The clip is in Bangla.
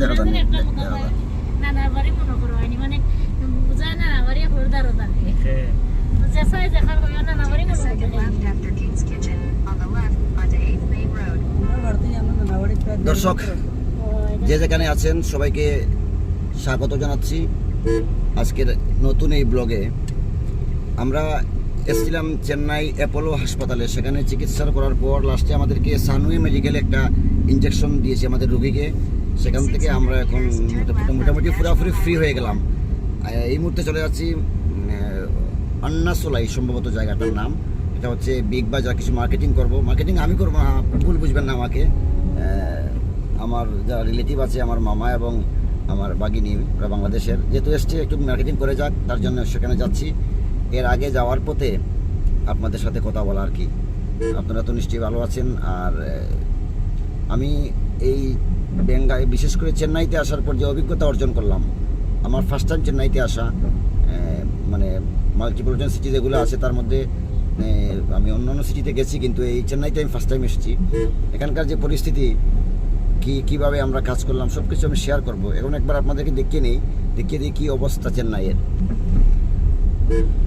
দেখা যান বাড়ি মনে করো হয়নি মানে বুঝায় নানার বাড়ি হরদারও থাকে যেসাই দেখার হয় নানার বাড়ি মনে Second করো left after King's Kitchen. On the left onto 8th Main Road. দর্শক যে যেখানে আছেন সবাইকে স্বাগত জানাচ্ছি আজকের নতুন এই ব্লগে। আমরা এসেছিলাম চেন্নাই অ্যাপোলো হাসপাতালে। সেখানে চিকিৎসা করার পর লাস্টে আমাদেরকে সানুই মেডিকেলে একটা ইঞ্জেকশন দিয়েছে আমাদের রুগীকে। সেখান থেকে আমরা এখন মোটামুটি- পুরোপুরি ফ্রি হয়ে গেলাম। এই মুহূর্তে চলে যাচ্ছি আন্নাসোলাই সম্ভবত জায়গাটার নাম। এটা হচ্ছে বিগ বাজার কিছু মার্কেটিং করব। মার্কেটিং আমি করব না, ভুল বুঝবেন না আমাকে। আমার যারা রিলেটিভ আছে, আমার মামা এবং আমার বাগিনী বাংলাদেশের। যেহেতু এসছে, একটু মার্কেটিং করে যাক, তার জন্য সেখানে যাচ্ছি। এর আগে যাওয়ার পথে আপনাদের সাথে কথা বলা আর কি? আপনারা তো নিশ্চয়ই ভালো আছেন আর আমি এই বেঙ্গাই বিশেষ করে চেন্নাইতে আসার পর যে অভিজ্ঞতা অর্জন করলাম, আমার ফার্স্ট টাইম চেন্নাইতে আসা মানে মাল্টিপলিটন সিটি যেগুলো আছে, তার মধ্যে আমি অন্য অন্য সিটিতে গেছি, কিন্তু এই চেন্নাইতে আমি ফার্স্ট টাইম এসেছি। এখানকার যে পরিস্থিতি, কি, কীভাবে আমরা কাজ করলাম সব কিছু আমি শেয়ার করব। এখন একবার আপনাদেরকে দেখিয়ে নিই, দেখিয়ে দিই কী অবস্থা চেন্নাইয়ের।